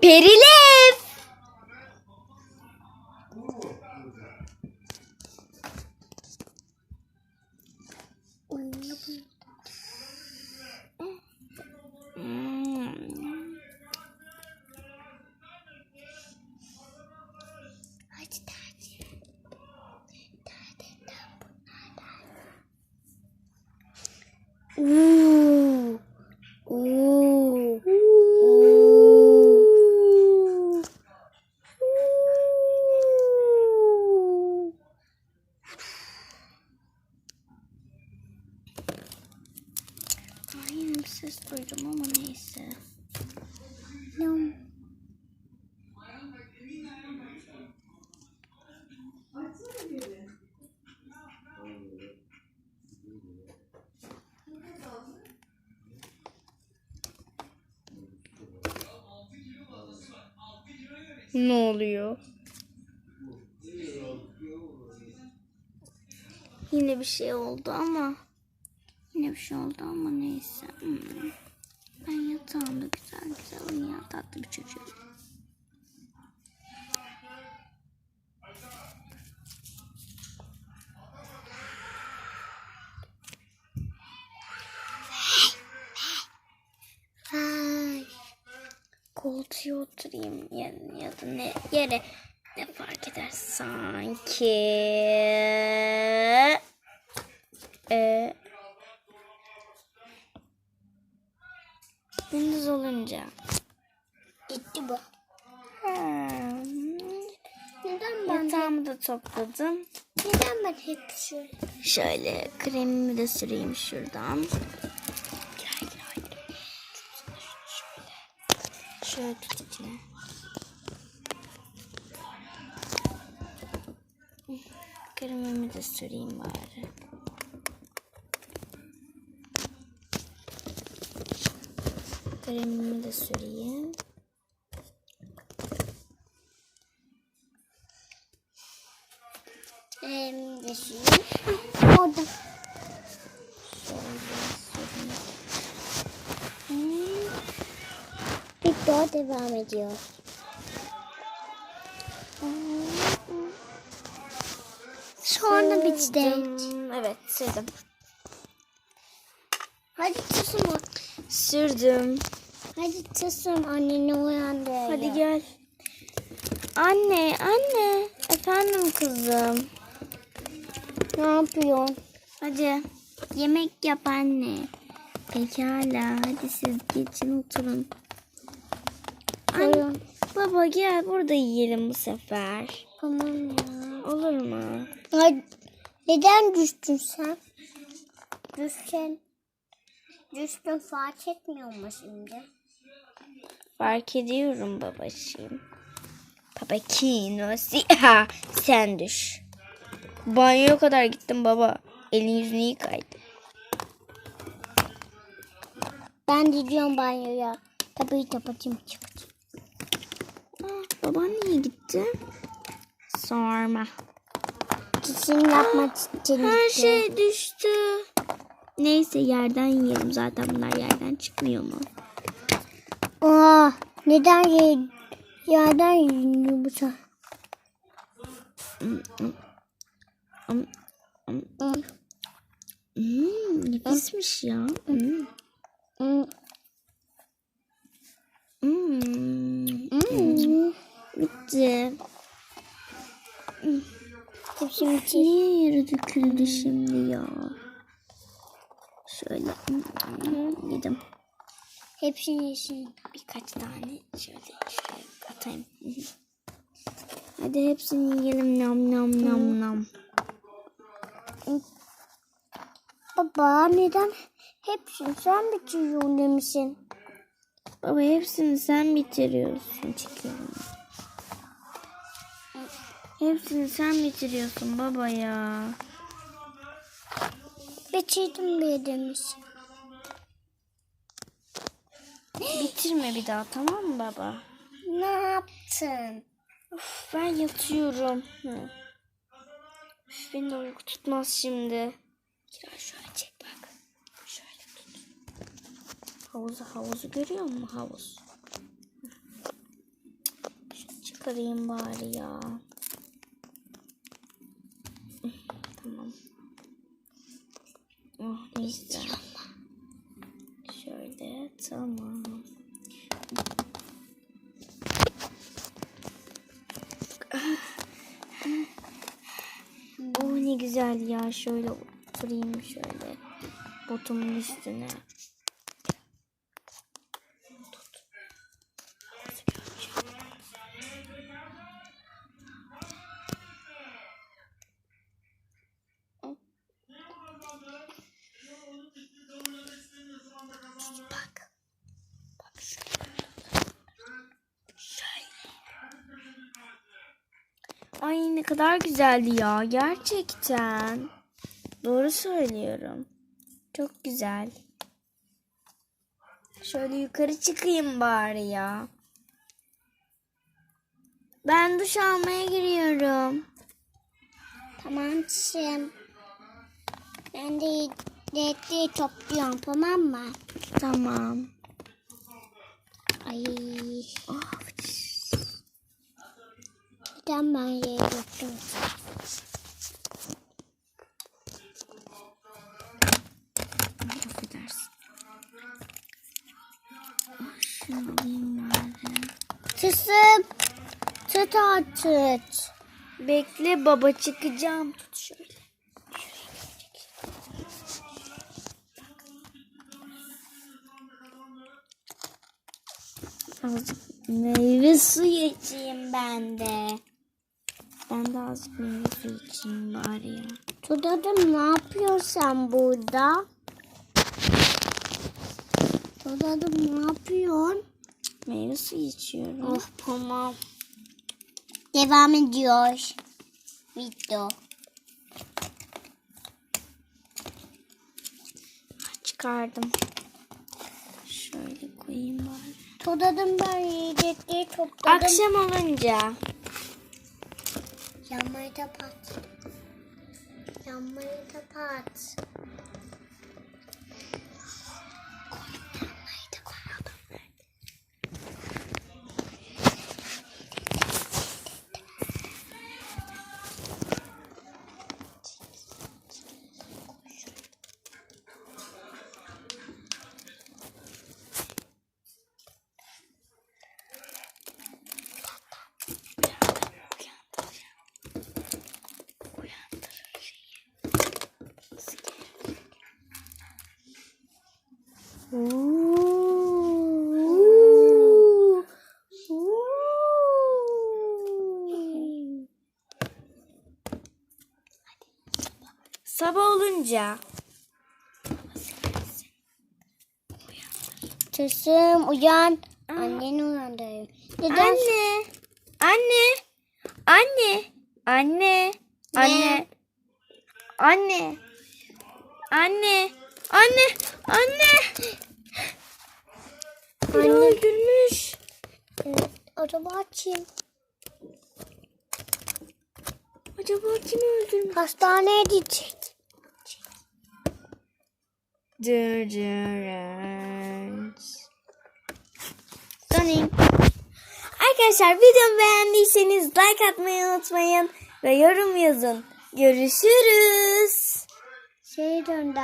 Perilev. Hmm. Hadi tercih. Uuu. Uuu. Uuu. Ay yine bir ses duydum ama neyse. Yum. Ne oluyor? Yine bir şey oldu ama yine bir şey oldu ama neyse. Hmm. Ben yatağımda güzel güzel uyuyan tatlı bir. Vay. Koltuğa oturayım ya, ya da ne yere ne fark eder sanki. Ee, gündüz olunca. Gitti bu. Neden ben Yatağımı da topladım. Neden ben hep şöyle? Şöyle kremimi de süreyim şuradan. Gel gel. Şöyle. Şöyle tut içine. Kremimi de süreyim bari. Kremimi de süreyim. Kremimi de süreyim. Orada. Şöyle süreyim. Hmm. Video devam ediyor. Sonra bitti. Evet sürdüm. Hadi tuzum. Sürdüm. Hadi tuzum anneni uyandı. Hadi gel. Anne, anne. Efendim kızım. Ne yapıyorsun? Hadi. Yemek yap anne. Pekala. Hadi siz geçin oturun. Anne, baba gel burada yiyelim bu sefer. Tamam ya. Olur mu? Ay, neden düştün sen? Düşsen. Düştün fark etmiyor mu şimdi? Fark ediyorum babacığım. Baba kino siha sen düş. Banyoya kadar gittim baba. Elin yüzünü yıkaydı. Ben gidiyorum banyoya. Tabii kapatayım çıkacağım. Baban niye gitti? Sorma. Çişini yapmak için Her gitti. şey düştü. Neyse yerden yiyelim zaten bunlar yerden çıkmıyor mu? Aa, neden ye yerden yeniyor bu sefer? Hmm, nefismiş ya. Hmm. Hmm. Bitti. Hepsini çiğ. Niye yere döküldü şimdi ya? Şöyle yedim. Hepsini yesin. Birkaç tane şöyle şuraya atayım. Hadi hepsini yiyelim nam nam nam nam. Baba neden hepsini sen bitiriyorsun demişsin? Baba hepsini sen bitiriyorsun çekiyorum. Hepsini sen bitiriyorsun baba ya. Bitirdim bile demiş. Bitirme bir daha tamam mı baba? Ne yaptın? Uf, ben yatıyorum. Hı. Üf, beni de uyku tutmaz şimdi. Kira şöyle çek bak. Şöyle tut. Havuzu havuzu görüyor musun havuz? çıkarayım bari ya. Oh ne güzel ya. Şöyle oturayım şöyle. Botumun üstüne. Ay ne kadar güzeldi ya. Gerçekten. Doğru söylüyorum. Çok güzel. Şöyle yukarı çıkayım bari ya. Ben duş almaya giriyorum. Tamam çişim. Ben de ledleri topluyorum tamam mı? Tamam. Ay. Oh, Neden ben affedersin. Ah. Tısım. Tut artık. Bekle baba çıkacağım. Tut şöyle. Azıcık meyve suyu içeyim ben de. Ben de azıcık meyve suyu içeyim bari ya. Tudadım ne yapıyorsun sen burada? Tudadım ne yapıyorsun? Meyve suyu içiyorum. Oh tamam. Devam ediyor. Video. Çıkardım. Şöyle koyayım bari. Tudadım ben yiyecekleri topladım. Akşam olunca. Yanmayı da pat. Yanmayı da pat. Sabah olunca Kızım uyan. Aa. Anneni uyandırayım. Neden? Anne. Anne. Anne. Anne. Ne? Anne. Anne. Anne. Anne. Anne. Anne. öldürmüş. Evet, acaba kim? Acaba kim öldürmüş? Hastaneye gidecek. Arkadaşlar videomu beğendiyseniz like atmayı unutmayın ve yorum yazın. Görüşürüz. Şey döndü.